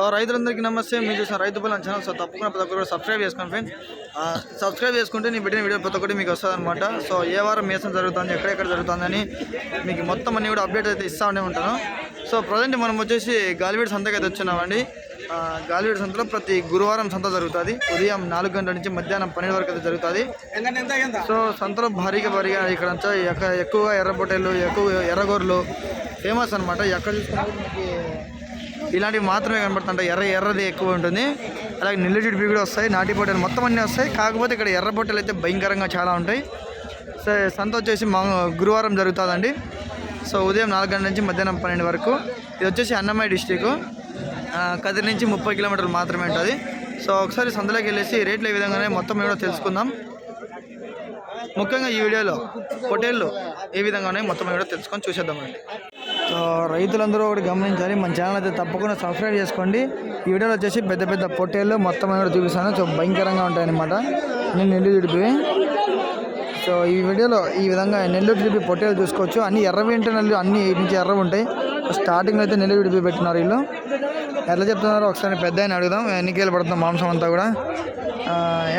So రైతులందరికీ నమస్తే. మీరు చూసిన రైతు బలం ఛానల్ సో తప్పకుండా ప్రతి ఒక్కరు సబ్స్క్రైబ్ చేసుకోండి ఫ్రెండ్స్ సబ్స్క్రైబ్ చేసుకుంటే నేను పెట్టిన వీడియో ప్రతి ఒక్కటి మీకు వస్తుంది అనమాట సో ఏ వారం మేసం జరుగుతుంది ఎక్కడెక్కడ జరుగుతుందని మీకు మొత్తం అన్ని కూడా అప్డేట్ అయితే ఇస్తూనే ఉంటాను. సో ప్రజెంట్ మనం వచ్చేసి గాలివీడి సంతకి అయితే వచ్చినామండి ఆ, గాలివీడి సంతలో ప్రతి గురువారం సంత జరుగుతుంది. ఉదయం నాలుగు గంటల నుంచి మధ్యాహ్నం పన్నెండు వరకు అయితే జరుగుతుంది. సో సంతలో భారీగా భారీగా ఇక్కడ ఎక్కువగా ఎర్ర ఎక్కువ ఎర్రగోర్లు ఫేమస్ అనమాట ఎక్కడ చూసుకున్నా మనకి ఇలాంటివి మాత్రమే కనబడుతుంటాయి. ఎర్ర ఎర్రది ఎక్కువ ఉంటుంది. అలాగే నెల్లి కూడా వస్తాయి. నాటి పొట్టలు మొత్తం అన్నీ వస్తాయి. కాకపోతే ఇక్కడ ఎర్ర పొట్టెలు అయితే భయంకరంగా చాలా ఉంటాయి. సో సంత వచ్చేసి మా గురువారం జరుగుతుందండి. సో ఉదయం నాలుగు గంటల నుంచి మధ్యాహ్నం పన్నెండు వరకు. ఇది వచ్చేసి అన్నమయ్య డిస్టిక్. కదిరి నుంచి ముప్పై కిలోమీటర్లు మాత్రమే ఉంటుంది. సో ఒకసారి సంతలోకి వెళ్ళేసి రేట్లు ఏ విధంగానే మొత్తం మేము కూడా తెలుసుకుందాం. ముఖ్యంగా ఈ వీడియోలో పొటేళ్ళు ఏ విధంగా ఉన్నాయో మొత్తం కూడా తెలుసుకొని చూసేద్దామండి. రైతులందరూ ఒకటి గమనించాలి. మన ఛానల్ అయితే తప్పకుండా సబ్స్క్రైబ్ చేసుకోండి. ఈ వీడియోలో వచ్చేసి పెద్ద పెద్ద పొట్టేళ్ళు మొత్తం కూడా చూపిస్తాను. సో భయంకరంగా ఉంటాయన్నమాట. నేను నెల్లు జిడిపి సో ఈ వీడియోలో ఈ విధంగా నెల్లూరు జిడిపి పొట్టేలు చూసుకోవచ్చు. అన్ని ఎర్రవి ఉంటే నెల్లు అన్ని ఇటు నుంచి ఎర్రవి ఉంటాయి. స్టార్టింగ్లో అయితే నెల్లూరు జిడిపి పెట్టినారు వీళ్ళు. ఎట్లా చెప్తున్నారు? ఒకసారి పెద్ద ఆయన అడుగుదాం. ఎన్నికలు పడుతుంది మాంసం అంతా కూడా.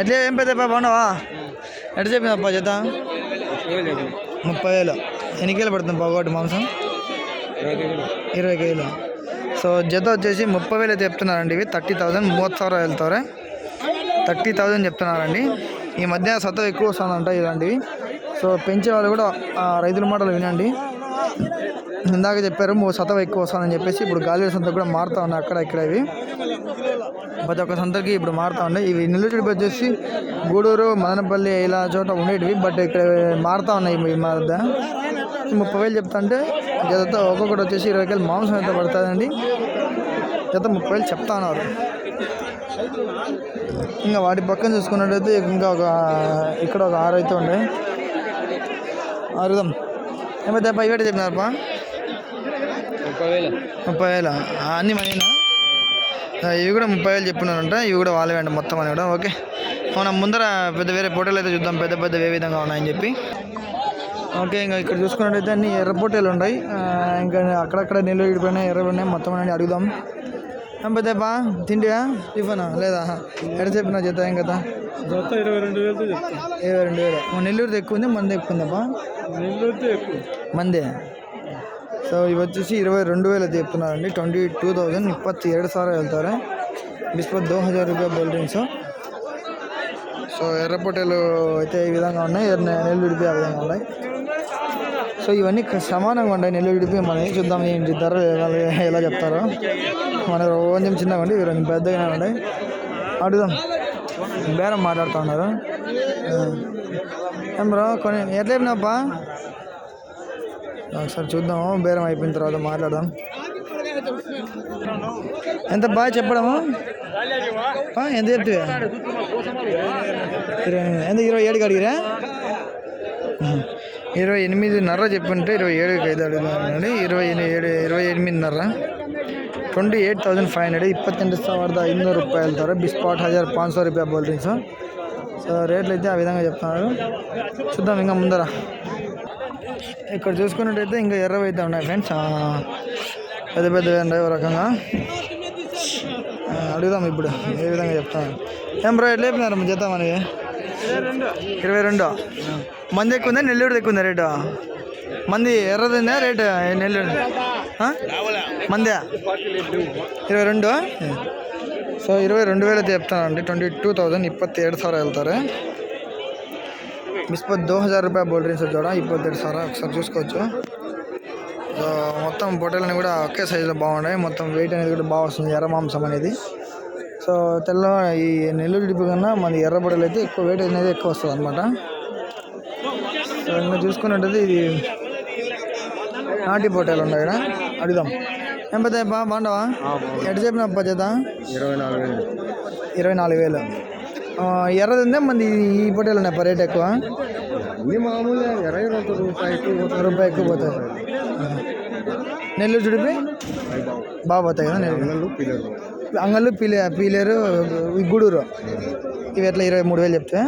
ఎట్లా ఏం పెద్ద బాగున్నావా? ఎట్లా చెప్పిందప్పా చేత ముప్పై వేలు. ఎన్నికలు పడుతుంది బాగోటి మాంసం? ఇరవై కేజీలు. సో జత వచ్చేసి ముప్పై వేలు అయితే చెప్తున్నారండి ఇవి. థర్టీ థౌజండ్ మూవత్ ಸಾವಿರ వెళ్తారే. థర్టీ థౌజండ్ చెప్తున్నారండి. ఈ మధ్య సతం ఎక్కువ వస్తుందంట ఇలాంటివి. సో పెంచే వాళ్ళు కూడా రైతుల మాటలు వినండి. ఇందాక చెప్పారు సతం ఎక్కువ వస్తుందని చెప్పేసి ఇప్పుడు గాలి సంత కూడా మారుతా ఉన్నాయి అక్కడ ఇక్కడ ఇవి. ప్రతి ఒక్క సంతకి ఇప్పుడు మారుతా ఉన్నాయి. ఇవి నిలుచుడిపై వచ్చేసి గూడూరు మదనపల్లి ఇలా చోట ఉండేటివి బట్ ఇక్కడ మారుతా ఉన్నాయి ఈ మధ్య ముప్పై వేలు చెప్తాంటే జత ఒక్కొక్కటి వచ్చేసి ఇరవై వేలు మాంసం ఎంత పడుతుందండి? జత ముప్పై వేలు చెప్తా ఉన్నారు. ఇంకా వాటి పక్కన చూసుకున్నట్టయితే ఇంకా ఒక ఇక్కడ ఒక ఆరు అయితే ఉన్నాయి. అరుదాం. ఏమైతే పై వేట చెప్పినారప్పా? ముప్పై వేలు. ముప్పై వేల? అన్నీ మనీనా? ఇవి కూడా ముప్పై వేలు చెప్పినారంట. ఇవి కూడా వాళ్ళే అండి మొత్తం అని కూడా. ఓకే. మనం ముందర పెద్ద వేరే ఫోటోలు అయితే చూద్దాం. పెద్ద పెద్ద ఏ విధంగా ఉన్నాయని చెప్పి. ఓకే ఇంకా ఇక్కడ చూసుకున్నట్టయితే అన్ని ఎర్ర పొట్టేలు ఉన్నాయి. ఇంకా అక్కడక్కడ నీళ్ళు విడిపోయినాయి ఎర్ర పడినాయి మొత్తం అన్ని అడుగుదాం. పెద్దప్పా తిండియా? టిఫనా? లేదా? ఎక్కడ చెప్పిన జత ఏం కదా ఇరవై రెండు వేలు ఇరవై రెండు వేలు. నెల్లూరుది ఎక్కువ ఉంది? మందే ఎక్కువ ఉందప్పా నెల్లూరుతో ఎక్కువ. మందే. సో ఇవి వచ్చేసి ఇరవై రెండు వేలు అది చెప్తున్నారండి. ట్వంటీ టూ థౌజండ్ ఇప్పత్తి ఏడు సార్లు వెళ్తారా. బిస్పత్ దో హజార్ రూపాయ బోల్ డ్రింక్స్. సో ఎర్రపొటేలు అయితే ఈ విధంగా ఉన్నాయి. నెల్లూరు ఆ విధంగా ఉన్నాయి. సో ఇవన్నీ సమానంగా సమానంగా నెల్లూరు నెల్లు మనం ఏం చూద్దాం ఏంటి ధరలు ఎలా చెప్తారో. మన కొంచెం చిన్నగా ఉండి కొంచెం పెద్దగా ఉన్నాయి అడుగుదాం. బేరం మాట్లాడుతూ ఉన్నారు. ఏం బ్రో కొన్ని ఎట్లా చెప్పినాప్పా ఒకసారి చూద్దాము బేరం అయిపోయిన తర్వాత మాట్లాడదాం. ఎంత బాగా చెప్పడము? ఎంత చెప్తే? ఎంత ఇరవై ఏడుకి అడిగిరా? ఇరవై ఎనిమిదిన్నర చెప్పుంటే ఇరవై ఏడుకి ఐదు అడుగుతున్నానండి ఇరవై ఎని- ఏడు ఇరవై ఎనిమిదిన్నర twenty eight thousand five hundred ಇಪ್ಪತ್ತೆಂಟು ಸಾವಿರದ ಐನೂರು రూపాయలు వెళ్తారు బిస్పాట్ హజార్ పాంచ్ సో రూపాయ బోల్ డ్రింక్స్ సో రేట్లు అయితే ఆ విధంగా చెప్తున్నారు చూద్దాం ఇంకా ముందర ఇక్కడ చూసుకున్నట్టయితే ఇంకా ఎర్రవి అయితే ఉన్నాయి ఫ్రెండ్స్ ఆ, పెద్ద పెద్ద ఉన్నాయి ఓ రకంగా ఆ, అడుగుదాం ఇప్పుడు ఏ విధంగా చెప్తాను ఏం బ్రో ఎట్లా చెప్పినారు మీ చేద్దాం మనకి ఇరవై రెండు మంది ఎక్కువ ఉందా? నెల్లూరు ఎక్కువ ఉందా రేటు? మంది ఎర్రదిందా రేటు నెల్లూరు? మందే? ఇరవై రెండు? సో ಸೊ ಇರವೈ ರೆಂಡು ವೇಲ ట్వంటీ టూ ಟೂ ತೌಸಂಡ್ ఏడు సార్ వెళ్తారు. ಇಪ್ಪತ್ತು ದೋ హజార్ రూపాయ బోల్ సార్ చూడ ఇప్పత్తేడు సార్? ఒకసారి చూసుకోవచ్చు. సో మొత్తం పొట్టెలని కూడా ఒకే సైజులో బాగున్నాయి. మొత్తం వెయిట్ అనేది కూడా బాగా వస్తుంది. ఎర్ర మాంసం అనేది. సో తెల్ల ఈ నెల్లూరు డిపు కన్నా మన ఎర్ర బొటలు అయితే ఎక్కువ వెయిట్ అనేది ఎక్కువ వస్తుంది అనమాట సో ఇంకా చూసుకున్నట్టయితే ఇది నాటి పొట్టేలు ఉన్నాయి ఇక్కడ అడుగుదాం. ఏం పెద్ద బాగుండవా? ఎటు చెప్పిన చేత ఇరవై నాలుగు వేలు. ఇరవై నాలుగు వేలు. ఎర్రది ఉందే? మంది ఈ పొట్టేలు ఉన్నాయి రేట్ ఎక్కువ. అన్ని మామూలే ఇరవై రెండు రూపాయి ఎక్కువ. రూపాయి ఎక్కువ పోతాయి. నెల్లూరు చుడిపి బాగా పోతాయి కదా నెల్లూరు? పిల్లలు అంగళ్ళు పీలే పీలేరు గూడూరు. ఇవి ఎట్లా ఇరవై మూడు వేలు చెప్తే?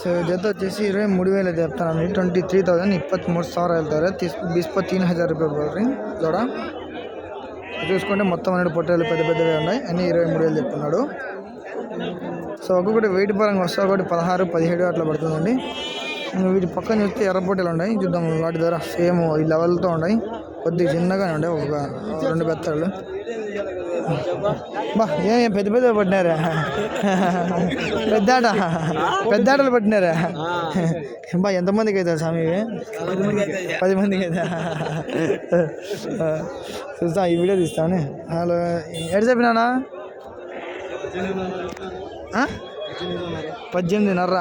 సో ಜೊತೆ వచ్చేసి ఇరవై మూడు వేలు చెప్తానండి ట్వంటీ త్రీ థౌజండ్ ఇప్పత్మూడు సార్ వెళ్తారు తీసు బిస్పో తీన్ హజార్ రూపాయలు పడుతుంది జోడ. చూసుకుంటే మొత్తం అనేది పొట్టేలు పెద్ద పెద్దవి ఉన్నాయి. అన్నీ ఇరవై మూడు వేలు చెప్తున్నాడు. సో ఒక్కొక్కటి వెయిట్ పరంగా వస్తే ఒకటి పదహారు పదిహేడు అట్లా పడుతుందండి. వీటి పక్కన చూస్తే ఎర్ర పొట్టేలు ఉన్నాయి. చూద్దాం వాటి ధర సేమ్ ఈ లెవెల్తో ఉన్నాయి. కొద్దిగా చిన్నగానే ఉండే ఒక రెండు పెత్తాలు బా ఏం పెద్ద పెద్ద పట్టినారా? పెద్దాట పెద్దాటలు పట్టినారా? బా ఎంతమందికి అవుతుంది స్వామి పది మందికి అవుతా చూస్తా ఈ వీడియో తీస్తాను హలో ఎటు చెప్పినానా? ఆ? పద్దెనిమిదిన్నర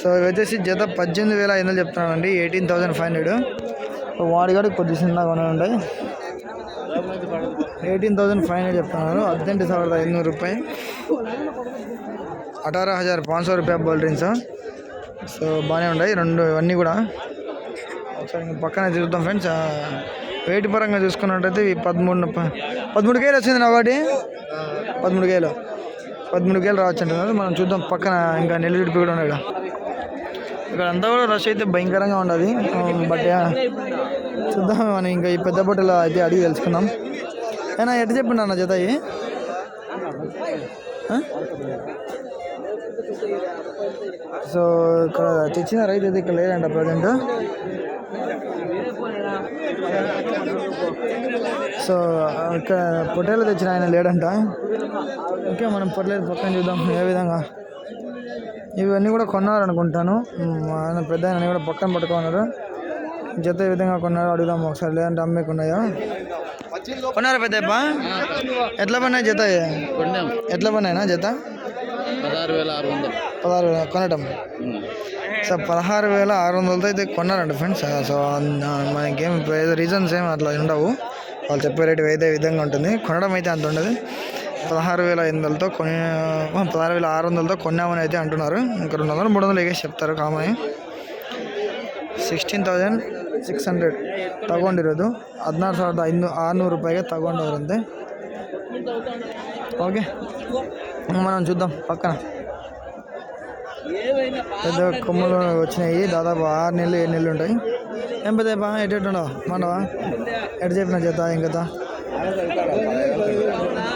సో ఇవి వచ్చేసి జత పద్దెనిమిది వేల ఐదు వందలు చెప్తున్నానండి. Eighteen thousand five hundred. వాడి కూడా కొద్ది చిన్నగా ఉన్నాయి ఎయిటీన్ థౌసండ్ ఫైవ్ హండ్రెడ్ చెప్తున్నారు. అర్జెంట్ సవర్ रूपये రూపాయి. हज़ार హజార్ सौ సో రూపాయ బోల్ డ్రింక్స్. సో బాగానే ఉన్నాయి. రెండు ఇవన్నీ కూడా. ఒకసారి పక్కన చూద్దాం ఫ్రెండ్స్. వెయిట్ పరంగా చూసుకున్నట్టయితే ఇవి పదమూడు పదమూడు కేలు వచ్చింది నా ఒకటి పదమూడు కేలు. పదమూడు కేలు రావచ్చు అంటున్నారు మనం చూద్దాం పక్కన ఇంకా నెల్లిడిపి కూడా ఉన్నాడు ఇక్కడ అంతా కూడా రష్ అయితే భయంకరంగా ఉండదు. బట్ చూద్దాం మనం ఇంకా ఈ పెద్ద బొట్టలో అయితే అడిగి తెలుసుకుందాం. అయినా ఎట్టు చెప్పిండు అన్న జత సో ఇక్కడ తెచ్చిన రైతు అయితే ఇక్కడ లేదంట ప్రజెంట్. సో ఇక్కడ పొట్టేలు తెచ్చిన ఆయన లేడంట. ఓకే మనం పొట్టేలు పక్కన చూద్దాం ఏ విధంగా. ఇవన్నీ కూడా కొన్నారు అనుకుంటాను ఆయన పెద్ద ఆయన కూడా పక్కన పట్టుకున్నారు జత ఏ విధంగా కొన్నారో అడుగుదాం ఒకసారి. లేదంటే అమ్మేకున్నాయా కొన్నారా పెద్దప్ప? ఎట్లా పన్నాయి జత ఎట్లా పన్నాయినా జత? పదహారు వేల ఆరు వందలు. పదహారు వేల కొనటం. సో పదహారు వేల ఆరు వందలతో అయితే కొన్నారంట ఫ్రెండ్స్. సో మనకేం రీజన్స్ ఏమి అట్లా ఉండవు. వాళ్ళు చెప్పే రేటు అయితే విధంగా ఉంటుంది. కొనడం అయితే అంత ఉండదు. పదహారు వేల ఐదు వందలతో కొని పదహారు వేల ఆరు వందలతో కొన్నామని అయితే అంటున్నారు. ఇంకా రెండు వందలు మూడు వందలు ఎగేసి చెప్తారు కామని. సిక్స్టీన్ థౌజండ్ ಸಿಕ್ಸ್ ಹಂಡ್ರೆಡ್ ತಗೊಂಡಿರೋದು ಹದಿನಾರು ಸಾವಿರದ ಐನೂ ಆರುನೂರು ರೂಪಾಯಿಗೆ ತಗೊಂಡವ್ರಂತೆ ఓకే మనం చూద్దాం పక్కన పెద్ద కొమ్మలు వచ్చినాయి దాదాపు ఆరు నెలలు ఏడు నెలలు ఉంటాయి ఏం పెద్ద బా ఎటు ఎటు ఉండవా మాండవా ఎటు చెప్పిన చేత ఏం కదా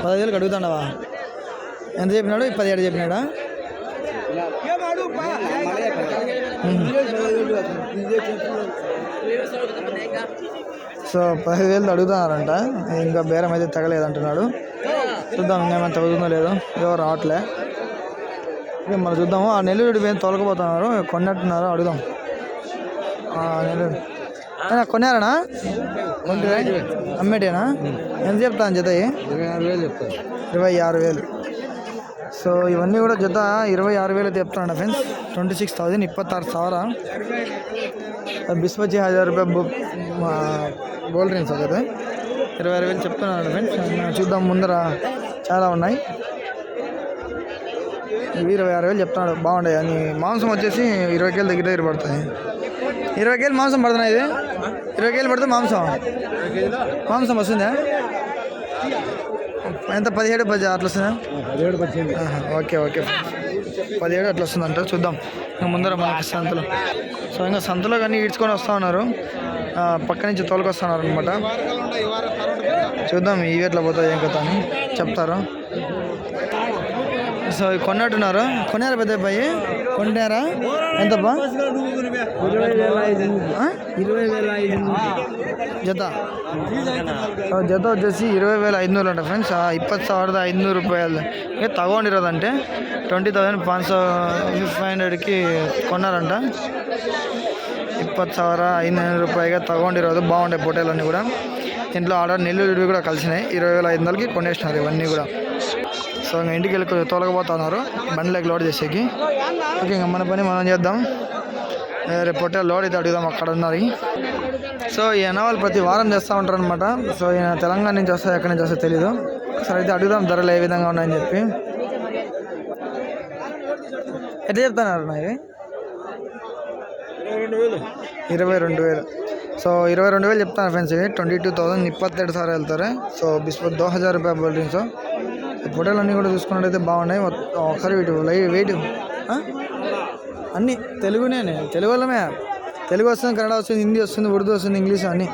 పదివేలకు అడుగుతాండవా ఎంత చెప్పినాడు పదిహేడు చెప్పినాడా సో పదివేలు అడుగుతున్నారంట. ఇంకా బేరం అయితే తగలేదంటున్నాడు చూద్దాం ఇంకేమైనా తగ్గుతుందో లేదో. ఎవరు రావట్లే. ఇక మనం చూద్దాము. ఆ నెల్లూరు పోయి తొలకపోతున్నారు. కొన్నట్టున్నారు. అడుగుదాం. నెల్లూరు. కొనారనా అమ్మేటేనా? ఎంత చెప్తాను జత ఇరవై ఆరు వేలు. సో ఇవన్నీ కూడా జత ఇరవై ఆరు వేలు చెప్తాను ఫ్రెండ్స్. ట్వంటీ సిక్స్ థౌజండ్ ಇಪ್ಪತ್ತಾರು ಸಾವಿರ బిస్వచ్చి హజార్ రూపాయ గోల్డ్ డ్రింక్స్ కదా ఇరవై ఆరు వేలు చెప్తున్నాను ఫ్రెండ్స్. చూద్దాం ముందర చాలా ఉన్నాయి. ఇరవై ఆరు వేలు చెప్తున్నాడు. బాగుండే. అని మాంసం వచ్చేసి ఇరవై కేలు దగ్గర దగ్గర పడుతుంది. ఇరవై కేలు మాంసం పడుతున్నాయి ఇది? ఇరవై కేలు పడితే మాంసం? మాంసం వస్తుందా? ఎంత? పదిహేడు పది అట్లా వస్తుందా? Okay okay. పదిహేడు అట్లా వస్తుందంట చూద్దాం. ఇంకా ముందర మనకి సంతలో. సో ఇంకా సంతలో కానీ ఈడ్చుకొని వస్తూ ఉన్నారు. పక్క నుంచి తోలుకొస్తున్నారు అనమాట చూద్దాం ఇవి ఎట్లా పోతాయి ఏం కథ అని చెప్తారు. సో కొన్నట్టున్నారు. కొన్నారా పెద్ద అబ్బాయి కొంటారా ఎంతబ్బా? ఇరవై వేల ఐదు జత జత వచ్చేసి ఇరవై వేల ఐదు ಉಂಟು ಫ್ರೆಂಡ್ಸ್ ಇಪ್ಪತ್ತು ಸಾವಿರದ ಐದುನೂರು ರೂಪಾಯಲ್ಲಿ ತಗೊಂಡಿರೋದಂಟೆ ಟ್ವೆಂಟಿ ట్వంటీ ಪಾಂಚ್ ಸೌ ఫైవ్ హండ్రెడ్కి కొన్నారంట. ఇప్పటి సవర ఐదు వందల రూపాయగా రోజు బాగుండే పొటేలన్నీ కూడా. దీంట్లో ఆర్డర్ నెల్లూరు కూడా కలిసినాయి. ఇరవై వేల ఐదు వందలకి కొనేసినారు ఇవన్నీ కూడా. సో ఇంకా ఇంటికి వెళ్ళి తొలగబోతున్నారు బండిలోకి లోడ్ చేసేకి. ఓకే ఇంకా మన పని మనం చేద్దాం. రేపు పొట్టే లోడ్ అయితే అడుగుదాం అక్కడ ఉన్నది. సో ఈ అనవాళ్ళు ప్రతి వారం చేస్తూ ఉంటారు అనమాట సో ఈయన తెలంగాణ నుంచి వస్తాయి ఎక్కడి నుంచి వస్తాయి తెలీదు. సరే అయితే అడుగుదాం ధరలు ఏ విధంగా ఉన్నాయని చెప్పి. ఎట్లా చెప్తున్నారు నావి ఇరవై రెండు వేలు. సో ఇరవై రెండు వేలు చెప్తాను ఫ్రెండ్స్ ఇది. ట్వంటీ టూ థౌసండ్ ఇప్పత్తెడు సార్ వెళ్తారు. సో బిస్పో దో హజార్ రూపాయ సో. ఫోటోలు అన్నీ కూడా చూసుకున్నట్టయితే బాగున్నాయి. ఒకసారి వీటి లైవ్ వెయిట్. అన్నీ తెలుగునే తెలుగు వల్లమే తెలుగు వస్తుంది కన్నడ వస్తుంది హిందీ వస్తుంది ఉర్దూ వస్తుంది ఇంగ్లీష్ అన్నీ.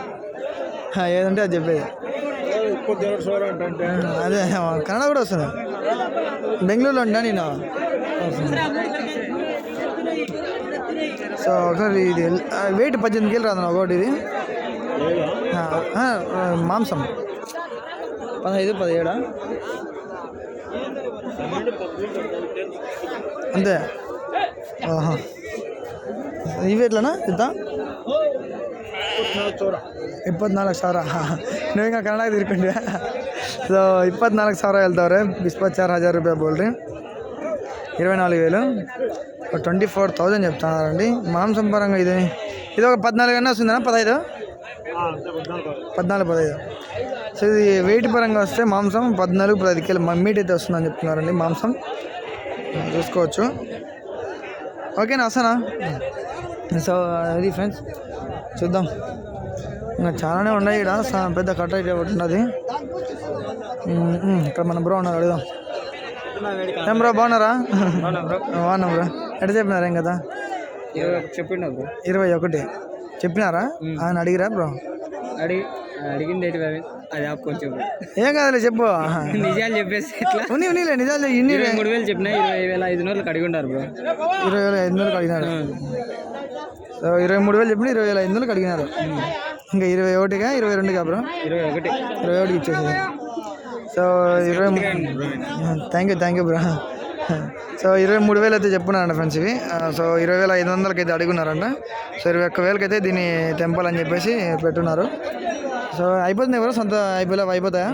ఏదంటే అది చెప్పేది. అదే కన్నడ కూడా వస్తుంది. బెంగళూరులో ఉంటా నేను? సో ఒకసారి ఇది వెయిట్ పద్దెనిమిది కేలు రాదు ఒకటి ఇది. మాంసం. పదహైదు పదిహేడా? అంతే. ఆహా. ఇవి ఎట్లనా ఇద్దాం? ಇಪ್ಪತ್ನಾಲ್ಕು ಸಾವಿರ ನೀವು ಹಿಂಗೆ ಕನ್ನಡ ತಿರ್ಕೊಂಡ್ರಿ ಸೊ ಇಪ್ಪತ್ನಾಲ್ಕು ಸಾವಿರ చార్ హజార్ రూపాయలు బోల్ ಬೋಲ್ರಿ ఇరవై నాలుగు వేలు. ట్వంటీ ఫోర్ థౌజండ్ చెప్తున్నారండి. మాంసం పరంగా ఇది. ఇది ఒక పద్నాలుగు అయినా వస్తుందా? పదహైదు? పద్నాలుగు పదహైదు. సో ఇది వెయిట్ పరంగా వస్తే మాంసం పద్నాలుగు పదహైదు కిలో మీట్ అయితే వస్తుందని చెప్తున్నారండి మాంసం. చూసుకోవచ్చు. ఓకేనా వస్తానా? సో అది ఫ్రెండ్స్ చూద్దాం. ఇంకా చాలానే ఉన్నాయి ఇక్కడ సా- పెద్ద కట్ట అయితే ఒకటి ఉన్నది. ఇక్కడ మన బ్రో ఉన్నారు అడుగుదాం. ఏం బ్రో బాగున్నారా? బాగున్నాం బ్రో. ఎట్లా చెప్పినారా ఏం కదా చెప్పిండు బ్రో ఇరవై ఒకటి. చెప్పినారా? ఆయన అడిగిరా బ్రో? అడిగి అడిగింది బాబు? అది కొంచెం. ఏం కాదులే చెప్పు. నిజాలు చెప్పేసి ఎట్లా? ఉన్ని ఉన్నిలే నిజాలు ఇన్ని ఇరవై మూడు వేలు చెప్పినా ఇరవై వేల ఐదు వందలు అడిగి ఉంటారు బ్రో. ఇరవై వేల ఐదు వందలకు అడిగినారు సో ఇరవై మూడు వేలు చెప్పిన ఇరవై వేల ఐదు వందలకు అడిగినారు ఇంకా ఇరవై ఒకటిగా ఇరవై రెండుగా బ్రో? ఇరవై ఒకటి. ఇరవై ఒకటికి ఇచ్చేసి సో ఇరవై thank you thank you bro. So ఇరవై మూడు వేలు అయితే చెప్పున్నారంట ఫ్రెండ్స్ ఇవి సో ఇరవై వేల ఐదు వందలకి అయితే అడుగున్నారంట సో ఇరవై ఒక్క వేలకి అయితే దీన్ని తెంపాలని చెప్పేసి పెట్టున్నారు. సో అయిపోతుంది ఎవరు? సొంత అయిపోలే అయిపోతాయా?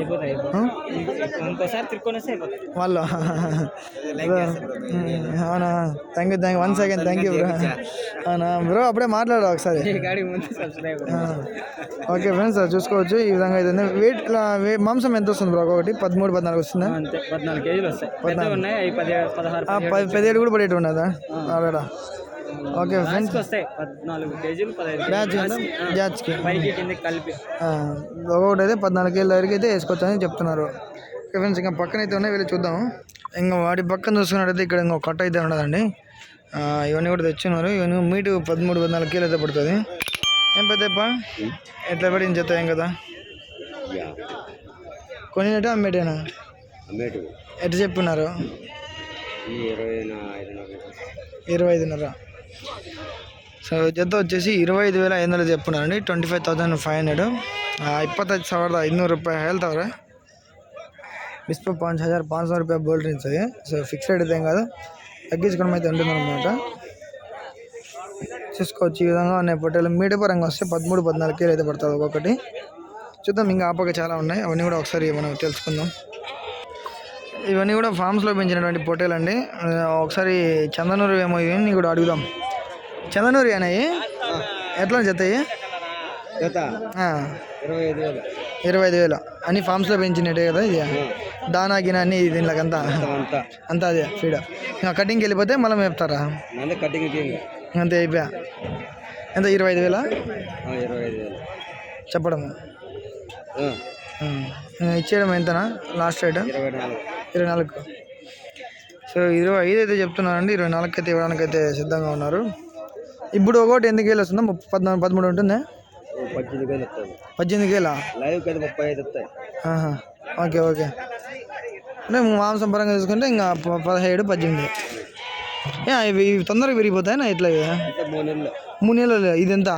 వాళ్ళు? అవునా? Thank you thank you one second thank you bro అవునా? బ్రో అప్పుడే మాట్లాడు ఒకసారి. ఓకే ఫ్రెండ్స్ అది చూసుకోవచ్చు. ఈ విధంగా అయితే. వెయిట్ మాంసం ఎంత వస్తుంది బ్రో? ఒకటి పదమూడు పద్నాలుగు వస్తుందా? పద్నాలుగు పదిహేడు కూడా పడేటి ఉన్నదా? ఆడ ఓకే ఫ్రెండ్స్ వస్తాయి పద్నాలుగు కేజీలు పదహైదు బ్యాచ్ బ్యాచ్కి పైకి కిందకి కలిపి. ఆ, ఒకటి అయితే పద్నాలుగు కేళ్ళ వరకు అయితే వేసుకోవచ్చు అని చెప్తున్నారు. ఓకే ఫ్రెండ్స్ ఇంకా పక్కన అయితే ఉన్నాయి వెళ్ళి చూద్దాం. ఇంకా వాటి పక్కన చూసుకున్నట్టయితే ఇక్కడ ఇంకో కట్ట అయితే ఉండదండి ఆ, ఇవన్నీ కూడా తెచ్చున్నారు. ఇవన్నీ మీటు పదమూడు పద్నాలుగు కేలు అయితే పడుతుంది. ఏం పెద్దప్ప? ఎట్లా పడింది చెప్తా ఏం కదా? కొనినట్టు అమ్మేటేనా? అమ్మేటు. ఎట్లా చెప్పున్నారు ఇరవై ఐదున్నర. సో ಜೊತೆ వచ్చేసి ಇರವೈ ಐದು ವೇಲ ಐನೂರು చెప్పున్నారండి twenty five thousand five hundred ಇಪ್ಪತ್ತೈದು ಸಾವಿರದ ಐನೂರು ರೂಪಾಯಿ ಹೇಳ್ತಾವ್ರೆ బిస్పో పాంచ్ హజార్ పాంచ్ వందల రూపాయలు బోల్డ్ రింగ్స్ అవి సో ఫిక్స్ రేట్ అయితే ఏం కాదు తగ్గించుకోవడం అయితే ఉంటుందన్నమాట చూసుకోవచ్చు ఈ విధంగా ఉన్నాయి పొట్టేలు మీట పరంగా వస్తే పదమూడు పద్నాలుగు కేలు అయితే పడుతుంది ఒక్కొక్కటి చూద్దాం ఇంకా ఆపక చాలా ఉన్నాయి అవన్నీ కూడా ఒకసారి మనం తెలుసుకుందాం ఇవన్నీ కూడా ఫామ్స్లో పెంచినటువంటి పొట్టేలు అండి ఆ, ఒకసారి చందనూరు ఏమో ఇవన్నీ కూడా అడుగుదాం చందనూరు అనేవి ఎట్లా చెత్తాయి జత ఇరవై ఐదు వేలు. ఇరవై ఐదు వేలు. అన్ని ఫామ్స్లో పెంచినట్టే కదా ఇది? దానా గిన అన్ని దీనికంతా అంతా? అంతా అదే ఫీడ్ ఇంకా కటింగ్కి వెళ్ళిపోతే మళ్ళీ మేపుతారా కటింగ్ అంతే అయిపోయా. ఎంత ఇరవై ఐదు వేలా? ఇరవై ఐదు వేలు. చెప్పడం. ఇచ్చేయడం ఎంతనా? లాస్ట్ రేట్ ఇరవై నాలుగు. ఇరవై నాలుగు. సో ఇరవై ఐదు అయితే చెప్తున్నారండి. ఇరవై నాలుగు అయితే ఇవ్వడానికి అయితే సిద్ధంగా ఉన్నారు. ఇప్పుడు ఒకటి ఎందుకు వేలు వస్తుందా? పద్నాలుగు పదమూడు ఉంటుందా? పద్దెనిమిది వస్తుంది. వేలా? లైవ్ కదా ముప్పై ఐదు వస్తాయి. Okay okay. అంటే మాంసం పరంగా చూసుకుంటే ఇంకా పదిహేడు పద్దెనిమిది. ఏ, ఇవి తొందరగా విరిగిపోతాయనా ఇట్లా మూడు నెలలు. ఇది ఎంత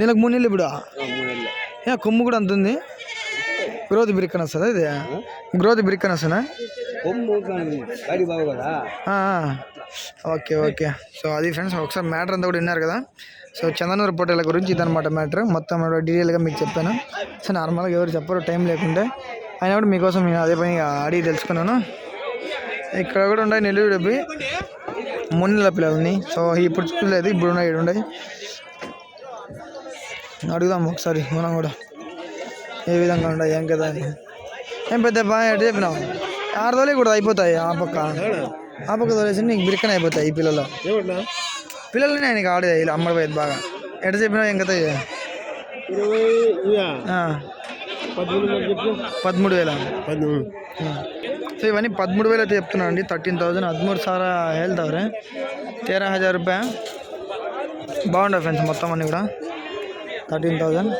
నెలకు మూడు నెలలు ఇప్పుడు? కొమ్ము కూడా అంత ఉంది? గ్రోత్ బిరిక్కన వస్తుందా ఇది? గ్రోత్ వస్తుందా? కొమ్ము కదా? ఆ, ఆ. Okay okay. సో అది ఫ్రెండ్స్ ఒకసారి మ్యాటర్ అంతా కూడా విన్నారు కదా? సో చందనూరు పొట్టేల గురించి ఇదనమాట మ్యాటర్. మొత్తం డీటెయిల్గా మీకు చెప్పాను. సో నార్మల్గా ఎవరు చెప్పరు టైం లేకుంటే అయినా కూడా మీకోసం నేను అదే పని అడిగి తెలుసుకున్నాను. ఇక్కడ కూడా ఉన్నాయి నెల్లూరు డబ్బి. మొన్నెల పిల్లలని. సో ఇప్పుడు చూడలేదు ఇప్పుడు ఉన్నాయి ఇక్కడ ఉన్నాయి. అడుగుదాం ఒకసారి మనం కూడా. ఏ విధంగా ఉన్నాయి ఏం కదా అని ఏం పెద్ద బాగా ఎటు చెప్పినావు? ఆరు తోలే కూడా అయిపోతాయి ఆ పక్క. ఆ పక్క తోలేసి నీకు బిరికన్ అయిపోతాయి ఈ పిల్లలు. పిల్లలని ఆయన ఆడే అమ్మడి పోయేది బాగా. ఎట చెప్పినా ఇంకా పదమూడు వేల పదమూడు సో ఇవన్నీ పదమూడు వేలు అయితే చెప్తున్నాను అండి థర్టీన్ థౌజండ్ హద్మూరు సారా వెళ్తావరే తేరా హజార్ రూపాయ? బాగుండే ఫ్రెండ్స్ మొత్తం అన్నీ కూడా. థర్టీన్ థౌజండ్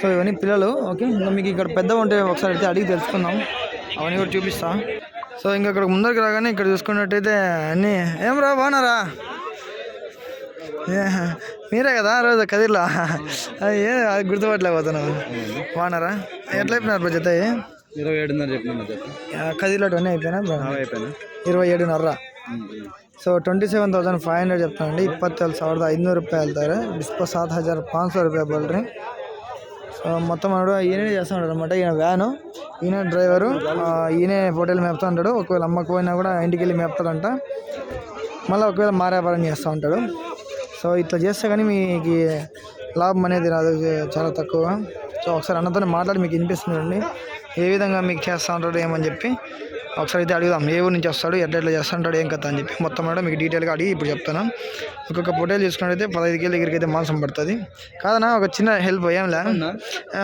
సో ఇవన్నీ పిల్లలు ఓకే? మీకు ఇక్కడ పెద్దగా ఉంటే ఒకసారి అయితే అడిగి తెలుసుకుందాం. అవన్నీ కూడా చూపిస్తాను సో ఇంకా ఇక్కడ ముందరికి రాగానే ఇక్కడ చూసుకున్నట్టయితే అన్నీ ఏం రా బాగున్నారా? మీరే కదా రోజు కదిర్లా? ఏ గుర్తుపట్టలేకపోతున్నాను. బాగున్నారా? ఎట్లా అయిపోయినారు బ్రో ఇరవై ఏడున్నర చెప్పిన కదిలో అన్నీ అయిపోయినా అయిపోయినా. ఇరవై ఏడున్నర so twenty seven thousand five hundred చెప్తానండి. ఇప్పత్తేಳು ఐదు ಐದುನೂರು రూపాయలు వెళ్తారు డిస్పో సాత్ హజార్ పాంచ్ సో ರೂಪಾಯಿ ಬಲ್ರಿ మొత్తం ఆడు ఈయనే చేస్తున్నాడు అనమాట ఈయన వ్యాను ఈయన డ్రైవరు ఈయనే హోటల్ మేపుతూ ఉంటాడు ఒకవేళ అమ్మకు పోయినా కూడా ఇంటికి వెళ్ళి మేపుతాడంట. మళ్ళీ ఒకవేళ మా చేస్తూ ఉంటాడు సో ఇట్లా చేస్తే కానీ మీకు లాభం అనేది రాదు. చాలా తక్కువ. సో ఒకసారి అన్నతో మాట్లాడి మీకు వినిపిస్తుందండి ఏ విధంగా మీకు చేస్తూ ఉంటాడు ఏమని చెప్పి ఒకసారి అయితే అడుగుదాం ఏ ఊరు నుంచి వస్తాడు ఎట్లా ఎట్లా చేస్తూ ఉంటాడు ఏం కథ అని చెప్పి. మొత్తం కూడా మీకు డీటెయిల్గా అడిగి ఇప్పుడు చెప్తాను ఒక్కొక్క పొటేల్ చూసుకున్నట్టయితే పదహైదు కేళ్ళ దగ్గరికి అయితే మాంసం పడుతుంది. కాదనా ఒక చిన్న హెల్ప్ ఏం లే.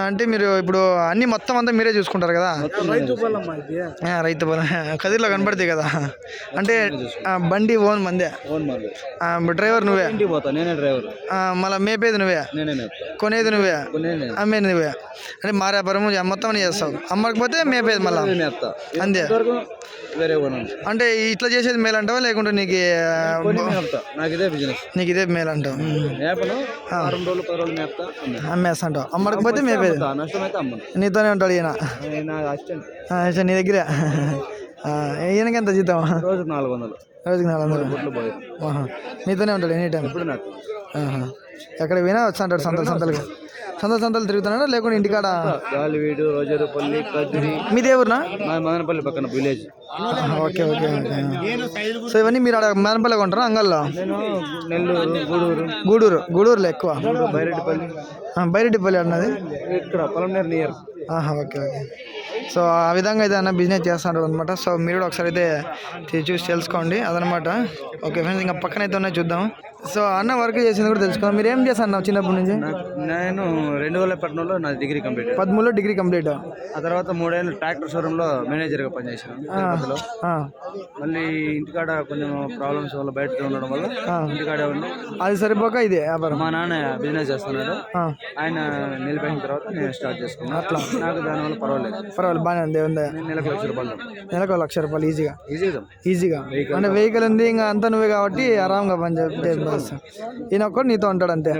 అంటే మీరు ఇప్పుడు అన్ని మొత్తం అంతా మీరే చూసుకుంటారు కదా? ఆ, రైతు పొలం. కదిర్లో కనపడతాయి కదా? అంటే బండి ఓన్ మందే. ఓన్ మాది. ఆ, డ్రైవర్ నువ్వే? ఇంటికి పోతా నేనే డ్రైవర్. ఆ, మళ్ళీ మేపేది నువ్వే? కొనేది నువ్వే? అమ్మేది నువ్వే? అంటే మా వ్యాపారం మొత్తం చేస్తావు. అమ్మకపోతే మేపేది మళ్ళీ? అంతే. వేరే అంటే ఇట్లా చేసేది మేలు అంటావా? లేకుంటే నీకు నాకు ఇదే బిజినెస్ నీకు ఇదే మేలు అంటావు? మేపను. వారం రోజులు పది రోజులు మేపుతా అమ్మే. అమ్మేస్తాంటావు. అమ్మకపోతే మేపేది? అమ్ముతా, నష్టమైతే అమ్మను. నీతోనే ఉంటాడు ఈయన? అసిస్టెంట్. నీ దగ్గరే? ఈయనకి ఎంత జీతం? రోజుకు నాలుగు వందలు. రోజుకి నాలుగు వందలు. నీతోనే ఉంటాడు ఎనీ టైం నాకు. ఎక్కడికి పోయినా వచ్చా అంటాడు సంతలు సంతలుగా సంతలు సంతలు తిరుగుతున్నాడా లేకుంటే ఇంటికాడ? గాలివీడు రోజరుపల్లి కదిరి. మీదే ఊరునా? మదనపల్లి పక్కన విలేజ్. ఓకే ఓకే సో ఇవన్నీ మీరు ఆడ మేనపల్లి కొంటారా అంగల్లో? నెల్లూరు గూడూరు. గూడూరు గూడూరులో ఎక్కువ. బైరెడ్డిపల్లి. బైరెడ్డిపల్లి అన్నది? ఇక్కడ పొలంనేరు నియర్. ఆహా, ఓకే ఓకే. సో ఆ విధంగా అయితే అన్న బిజినెస్ చేస్తాడు అనమాట సో మీరు కూడా ఒకసారి అయితే చూసి తెలుసుకోండి. అదనమాట ఓకే ఫ్రెండ్స్ ఇంకా పక్కన అయితే ఉన్నాయి చూద్దాం. సో అన్న వర్క్ చేసింది కూడా తెలుసుకోండి మీరు ఏం చేస్తాను చిన్నప్పటి నుంచి? నేను రెండు వేల పట్టణంలో నా డిగ్రీ కంప్లీట్. పదమూడులో డిగ్రీ కంప్లీట్. ఆ తర్వాత మూడేళ్ళు ట్రాక్టర్ షోరూంలో మేనేజర్గా పనిచేసాను మళ్ళీ ఇంటికాడ కొంచెం ప్రాబ్లమ్స్ వల్ల బయటకు ఉండడం వల్ల ఇంటికాడే అది సరిపోక ఇది వ్యాపారం? మా నాన్న బిజినెస్ చేస్తున్నాడు. ఆయన నిలిపోయిన తర్వాత నేను స్టార్ట్ చేసుకున్నాను. అట్లా. నాకు దానివల్ల పర్వాలేదు. పర్వాలేదు బాగానే ఉంది ఉంది నేను నెలకు లక్ష రూపాయలు నెలకు లక్ష రూపాయలు ఈజీగా? ఈజీగా. ఈజీగా. అంటే వెహికల్ ఉంది ఇంకా అంతా నువ్వే కాబట్టి ఆరాంగా పని ఈయన ఒక్కడు నీతో ఉంటాడు అంతే.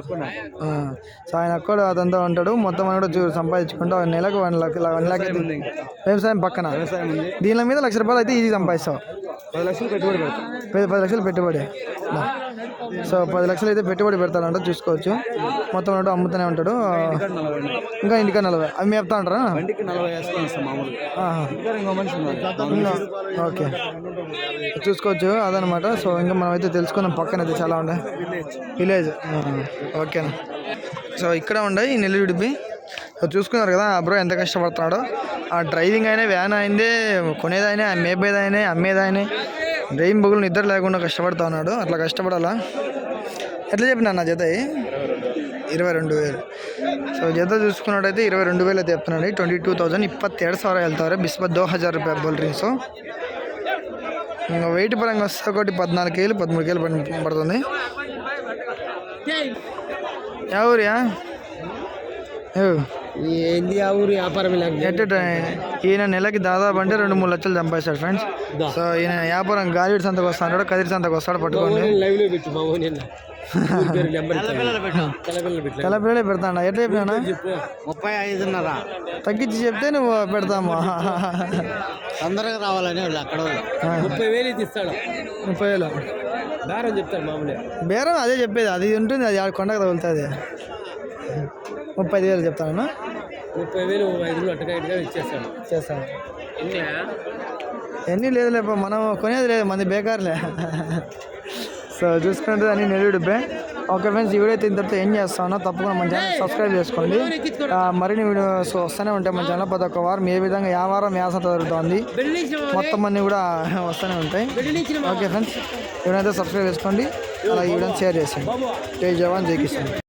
సో ఆయన ఒక్కడు అతనితో ఉంటాడు. మొత్తం అని కూడా చూ సంపాదించుకుంటూ నెలకు వన్ లాక్ వన్ లాక్ అయితే ఉంది ఇంకా. వ్యవసాయం పక్కన. దీని మీద లక్ష రూపాయలు అయితే ఈజీ సంపాదిస్తావు. పది లక్షలు పెట్టుబడి పెడతాం. పది లక్షలు పెట్టుబడి. సో పది లక్షలు అయితే పెట్టుబడి పెడతాడంట చూసుకోవచ్చు. మొత్తం అంటే అమ్ముతూనే ఉంటాడు. ఇంకా ఇంటికా నలభై అవి మేపుతా ఉంటారా ఓకే. చూసుకోవచ్చు అదనమాట. సో ఇంకా మనం అయితే తెలుసుకున్నాం పక్కన అయితే చాలా ఉన్నాయి విలేజ్. ఓకేనా. సో ఇక్కడ ఉండే ఈ నెల్లి విడిపి సో చూసుకున్నారు కదా బ్రో ఎంత కష్టపడుతున్నాడో. ఆ డ్రైవింగ్ అయినా వ్యాన్ అయిందే కొనేదైనా అమ్మేపోయేదైనా అమ్మేదైనా. డ్రైవింగ్ బొగులు నిద్ర లేకుండా కష్టపడతా ఉన్నాడు. అట్లా కష్టపడాలా? ఎట్లా చెప్పినా నా జత ఇరవై రెండు వేలు. సో జత చూసుకున్నట్టయితే ఇరవై రెండు వేలు అయితే చెప్తున్నాడు ట్వంటీ టూ థౌజండ్ ఇప్పత్తేడు సార్ వెళ్తారు. బిస్బత్ దో హజార్ రూపాయ బోల్ డ్రింక్స్ వెయిట్ పరంగా వస్తే ఒకటి పద్నాలుగు కేలు పదమూడు కేలు పడుతుంది. ఎవరియా ఏంది ఆ ఊరు వ్యాపారం ఎట్ట ఈయన నెలకి దాదాపు అంటే రెండు మూడు లక్షలు సంపాదిస్తాడు ఫ్రెండ్స్ సో ఈయన వ్యాపారం గాలిడి సంతకు వస్తాడు కదిరి సంతకు వస్తాడు పట్టుకోండి లైవ్లో పెట్టు మా ఊరి నెంబర్ తెల్లపిల్లలే పెడతాడా? ఎట్లా చెప్పినా ముప్పై ఐదున్నర. తగ్గించి చెప్తే నువ్వు పెడతాము. తొందరగా రావాలని అక్కడ ముప్పై వేలు ఇస్తాడు. ముప్పై వేలు. బేరం చెప్తాడు మామూలుగా బేరం అదే చెప్పేది అది ఉంటుంది అది ఆడ కొండకు తగులుతుంది. ముప్పై ఐదు వేలు చెప్తాను ముప్పై వేలు ఐదు అట్టగా చేస్తాను. ఎన్ని లేదు లేప మనం కొనేది లేదు మంది బేకార్లే. సో చూసుకుంటే అన్ని నెల్లుడిపే ఓకే ఫ్రెండ్స్ ఈ వీడియో అయితే ఇంతటితో ఏం చేస్తానో. తప్పకుండా మన ఛానల్ సబ్స్క్రైబ్ చేసుకోండి. మరిన్ని వీడియోస్ వస్తూనే ఉంటాయి మన ఛానల్ ప్రతి ఒక్క వారం. ఏ విధంగా ఏ వారం యాస జరుగుతుంది మొత్తం అన్నీ కూడా వస్తూనే ఉంటాయి. ఓకే ఫ్రెండ్స్ వీడియో అయితే సబ్స్క్రైబ్ చేసుకోండి. అలా ఈ వీడియోని షేర్ చేసేయండి. జై జవాన్ జై కిసాన్.